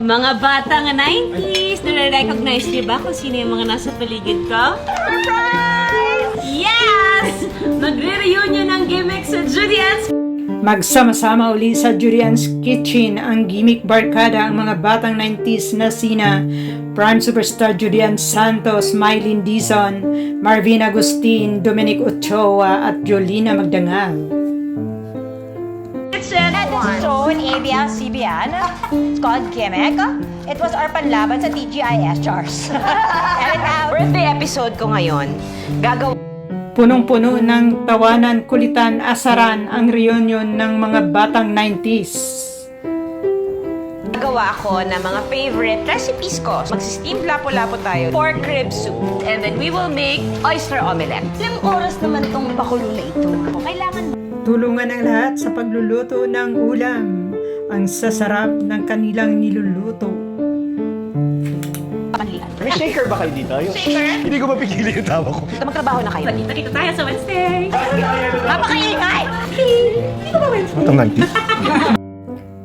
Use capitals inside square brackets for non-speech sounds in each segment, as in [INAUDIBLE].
Mga batang 90s, nare-recognize niyo ba kung sino yung mga nasa paligid ko? Surprise! Yes! Magre-reunion ng gimmick sa Julian's Magsama-sama uli sa Julian's Kitchen ang gimmick barkada ang mga batang 90s na sina Prime Superstar Julian Santos, Mylene Dizon, Marvin Agustin, Dominic Ochoa at Jolina Magdangal. This show in ABS-CBN. It's called Gimmick. It was our panlaban sa TGIS, Chars. [LAUGHS] and now, birthday episode ko ngayon, gagawa Punong-puno ng tawanan, kulitan, asaran ang reunion ng mga batang 90s. gagawa ko ng mga favorite recipes ko. Magsisteam lapo-lapo tayo. Pork rib soup. And then we will make oyster omelette. ilang oras naman tong pakulo na ito? Kailangan Tulungan ang lahat sa pagluluto ng ulam. Ang sasarap ng kanilang niluluto. May shaker ba kayo dito? Yung... Shaker? Hindi ko mapigili yung tawa ko. Magtrabaho na kayo. Nakita tayo sa Wednesday. Napakaingay! Matang 90s?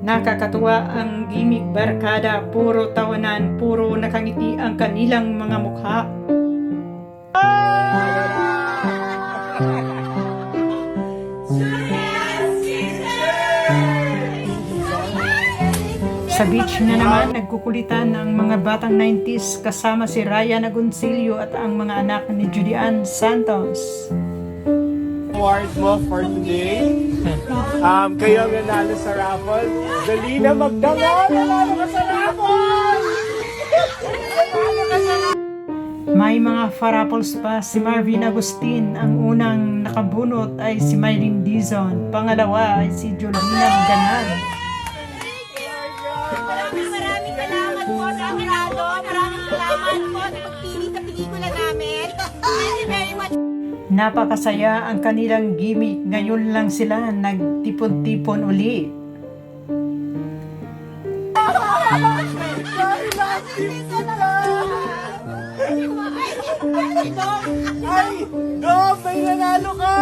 Nakakatuwa ang gimmick barkada, puro tawanan, puro nakangiti ang kanilang mga mukha. Sa beach na naman, nagkukulitan ang mga batang 90s kasama si Ryan Agoncillo at ang mga anak ni Julian Santos. Award mo for today. Um, kayo ang nanalo sa raffle. Dalina Magdangal! Nanalo ka sa raffle! May mga faraples pa si Marvin Agustin. Ang unang nakabunot ay si Mylene Dizon. Pangalawa ay si Jolina Ganal. Salamat po sa Manalo. Maraming salamat po sa pagpili sa pelikula namin. [LAUGHS] Thank you very much. Napakasaya ang kanilang gimmick. Ngayon lang sila nagtipon-tipon uli. Ay! Dom! May nanalo ka!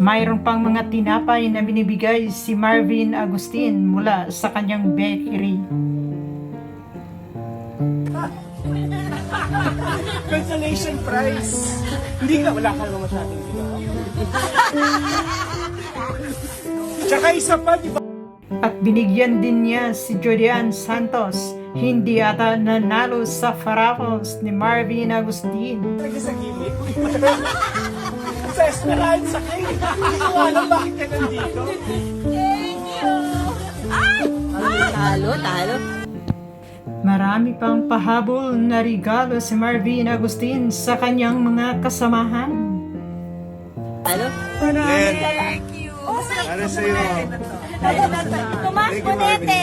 Mayroon pang mga tinapay na binibigay si Marvin Agustin mula sa kanyang bakery. Consolation prize! Hindi ka, wala ka naman masyadong ginawa. Tsaka isa pa, di ba? At binigyan din niya si Julian Santos. Hindi ata nanalo sa faraples ni Marvin Agustin. Talaga sa gimmick. Sa Esperanza kayo. Hindi ko alam bakit ka nandito. Talo, talo. Marami pang pahabol na regalo si Marvin Agustin sa kanyang mga kasamahan. Thank you. Para sa'yo. Tomas Bonete.